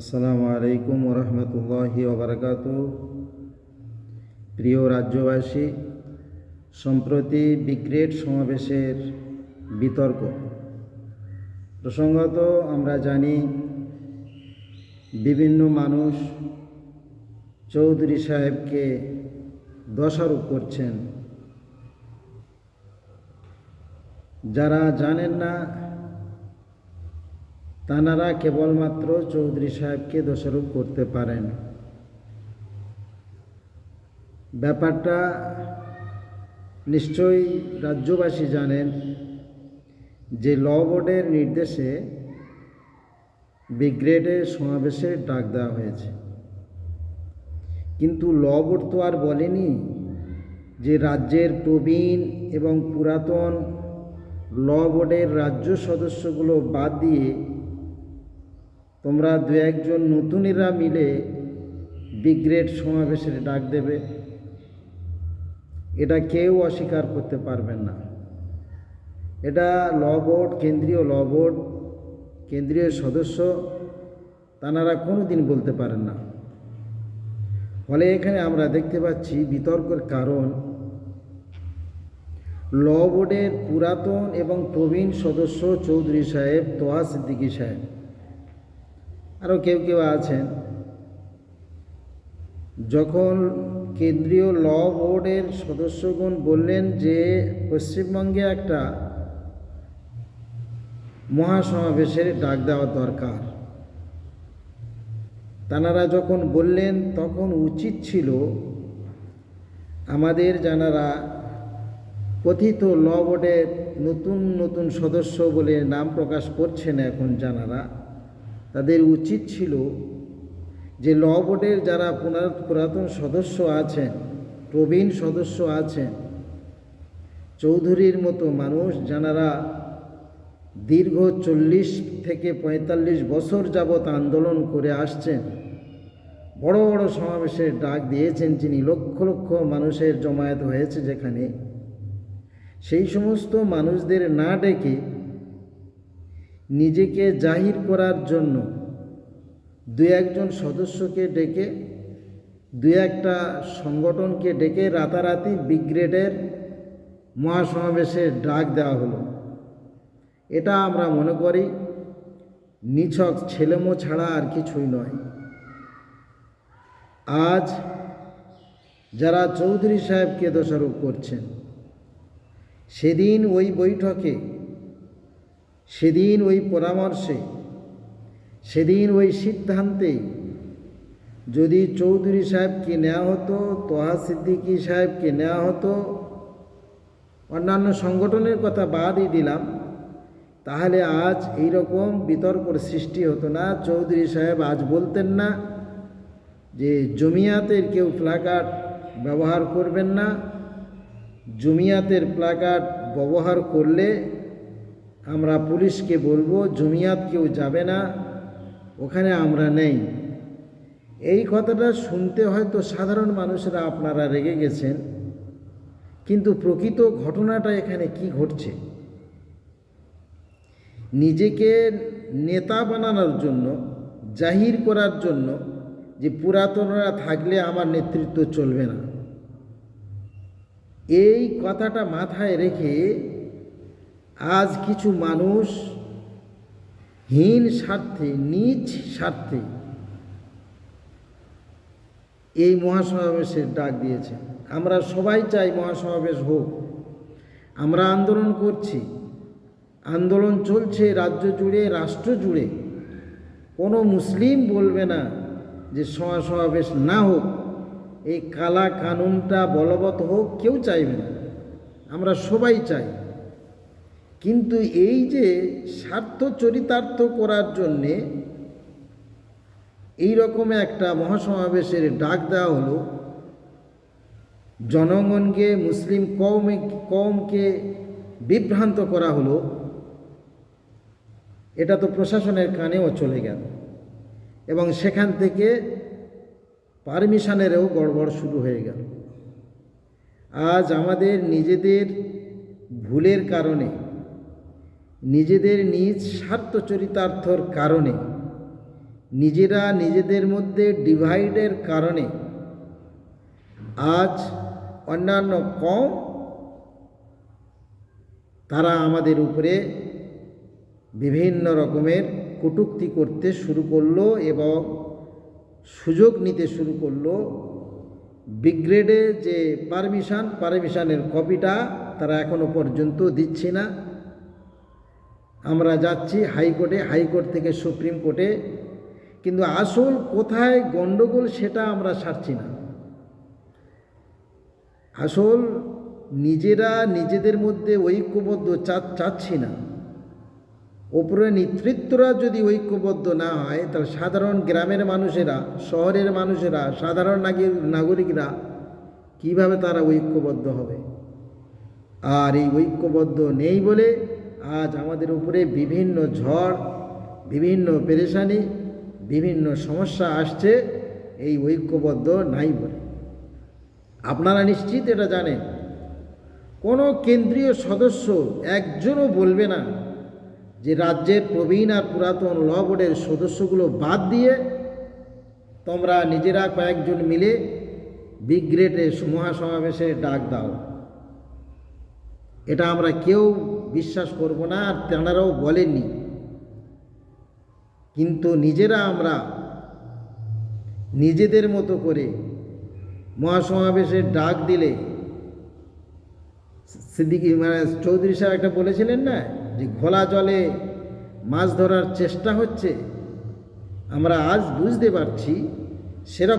আসসালামু আলাইকুম ওরহমতুল্লাহি ওবরাকাত প্রিয় রাজ্যবাসী, সম্প্রতি বিগ্রেড সমাবেশের বিতর্ক। প্রসঙ্গত আমরা জানি, বিভিন্ন মানুষ চৌধুরী সাহেবকে দোষারোপ করছেন। যারা জানেন না তানারা কেবলমাত্র চৌধুরী সাহেবকে দোষারোপ করতে পারেন। ব্যাপারটা নিশ্চয়ই রাজ্যবাসী জানেন যে ল বোর্ডের নির্দেশে ব্রিগ্রেডের সমাবেশে ডাক দেওয়া হয়েছে। কিন্তু ল বোর্ড তো আর বলেনি যে রাজ্যের প্রবীণ এবং পুরাতন ল বোর্ডের রাজ্য সদস্যগুলো বাদ দিয়ে তোমরা দু একজন নতুনেরা মিলে বিগ্রেড সমাবেশের ডাক দেবে। এটা কেউ অস্বীকার করতে পারবেন না। এটা ল বোর্ড, কেন্দ্রীয় ল বোর্ড, কেন্দ্রীয় সদস্য, তানারা কোনো দিন বলতে পারেন না। ফলে এখানে আমরা দেখতে পাচ্ছি বিতর্কের কারণ, ল বোর্ডের পুরাতন এবং প্রবীণ সদস্য চৌধুরী সাহেব তোহা সিদ্দিকী সাহেব। আরও কেউ কেউ আছেন। যখন কেন্দ্রীয় ল বোর্ডের সদস্যগণ বললেন যে পশ্চিমবঙ্গে একটা মহাসমাবেশের ডাক দেওয়া দরকার তানারা যখন বললেন তখন উচিত ছিল আমাদের যারা কথিত ল বোর্ডের নতুন নতুন সদস্য বলে নাম প্রকাশ করছেন এখন যারা তাদের উচিত ছিল যে ল বোর্ডের যারা পুরাতন সদস্য আছেন, প্রবীণ সদস্য আছেন, চৌধুরীর মতো মানুষ যারা দীর্ঘ চল্লিশ থেকে পঁয়তাল্লিশ বছর যাবৎ আন্দোলন করে আসছেন, বড় বড় সমাবেশের ডাক দিয়েছেন যিনি লক্ষ লক্ষ মানুষের জমায়েত হয়েছে যেখানে, সেই সমস্ত মানুষদের না ডেকে নিজেকে জাহির করার জন্য দু একজন সদস্যকে ডেকে দু একটা সংগঠনকে ডেকে রাতারাতি বিগ্রেডের মহাসমাবেশের ডাক দেওয়া হলো। এটা আমরা মনে করি নিছক ছেলেমো ছাড়া আর কিছুই নয়। আজ যারা চৌধুরী সাহেবকে দোষারোপ করছেন, সেদিন ওই বৈঠকে সেদিন ওই পরামর্শে, সেদিন ওই সিদ্ধান্তে, যদি চৌধুরী সাহেবকে নেওয়া হতো, তোহা সিদ্দিকী সাহেবকে নেওয়া হতো, অন্যান্য সংগঠনের কথা বাদই দিলাম, তাহলে আজ এই রকম বিতর্কর সৃষ্টি হতো না। চৌধুরী সাহেব আজ বলতেন না যে, জমিয়াতের কেউ প্লাকার্ড ব্যবহার করবেন না। জমিয়াতের প্লাকার্ড ব্যবহার করলে আমরা পুলিশকে বলব, জমিয়াত কেউ যাবে না, ওখানে আমরা নেই। এই কথাটা শুনতে হয়তো সাধারণ মানুষরা আপনারা রেগে গেছেন, কিন্তু প্রকৃত ঘটনাটা এখানে কি ঘটছে? নিজেকে নেতা বানানোর জন্য, জাহির করার জন্য যে পুরাতনরা থাকলে আমার নেতৃত্ব চলবে না। এই কথাটা মাথায় রেখে আজ কিছু মানুষ হীন স্বার্থে নিজ স্বার্থে এই মহাসমাবেশের ডাক দিয়েছে। আমরা সবাই চাই মহাসমাবেশ হোক। আমরা আন্দোলন করছি। আন্দোলন চলছে রাজ্য জুড়ে, রাষ্ট্র জুড়ে। কোনো মুসলিম বলবে না যে সমাবেশ না হোক। এই কালা কানুনটা বলবৎ হোক, কেউ চাইবে না। আমরা সবাই চাই। কিন্তু এই যে স্বার্থ চরিতার্থ করার জন্যে এই রকম একটা মহাসমাবেশের ডাক দেওয়া হলো, জনগণকে, মুসলিম কৌমে কমকে বিভ্রান্ত করা হলো, এটা তো প্রশাসনের কানেও চলে গেল। এবং সেখান থেকে পারমিশনেরও গড়বড় শুরু হয়ে গেল। আজ আমাদের নিজেদের ভুলের কারণে নিজেদের নিজ স্বার্থ চরিতার্থর কারণে, নিজেরা নিজেদের মধ্যে ডিভাইডের কারণে, আজ অন্যান্য কম, তারা আমাদের উপরে বিভিন্ন রকমের কটূক্তি করতে শুরু করল এবং সুযোগ নিতে শুরু করল। বিগ্রেডে যে পারমিশান পারমিশানের কপিটা তারা এখনও পর্যন্ত দিচ্ছে না। আমরা যাচ্ছি হাইকোর্টে, হাইকোর্ট থেকে সুপ্রিম কোর্টে। কিন্তু আসল কোথায় গণ্ডগোল সেটা আমরা ছাড়ছি না। আসল নিজেরা নিজেদের মধ্যে ঐক্যবদ্ধ চাচ্ছি না। ওপরে নেতৃত্বরা যদি ঐক্যবদ্ধ না হয়, তাহলে সাধারণ গ্রামের মানুষেরা, শহরের মানুষেরা, সাধারণ নাগরিক নাগরিকরা কীভাবে তারা ঐক্যবদ্ধ হবে? আর এই ঐক্যবদ্ধ নেই বলে আজ আমাদের উপরে বিভিন্ন ঝড়, বিভিন্ন পেরেশানি, বিভিন্ন সমস্যা আসছে, এই ঐক্যবদ্ধ নাই বলে। আপনারা নিশ্চিত এটা জানেন? কোনো কেন্দ্রীয় সদস্য একজনও বলবে না যে রাজ্যের প্রবীণ আর পুরাতন ল বোর্ডের সদস্যগুলো বাদ দিয়ে তোমরা নিজেরা কয়েকজন মিলে বিগ্রেটে মহাসমাবেশে ডাক দাও। এটা আমরা কেউ বিশ্বাস করব না, আর তেনারাও বলেননি। কিন্তু নিজেরা আমরা নিজেদের মতো করে মহাসমাবেশের ডাক দিলে, সিদ্দিকি মানে চৌধুরী সাহেব একটা বলেছিলেন না, যে ঘোলা জলে মাছ ধরার চেষ্টা হচ্ছে, আমরা আজ বুঝতে পারছি সেরকম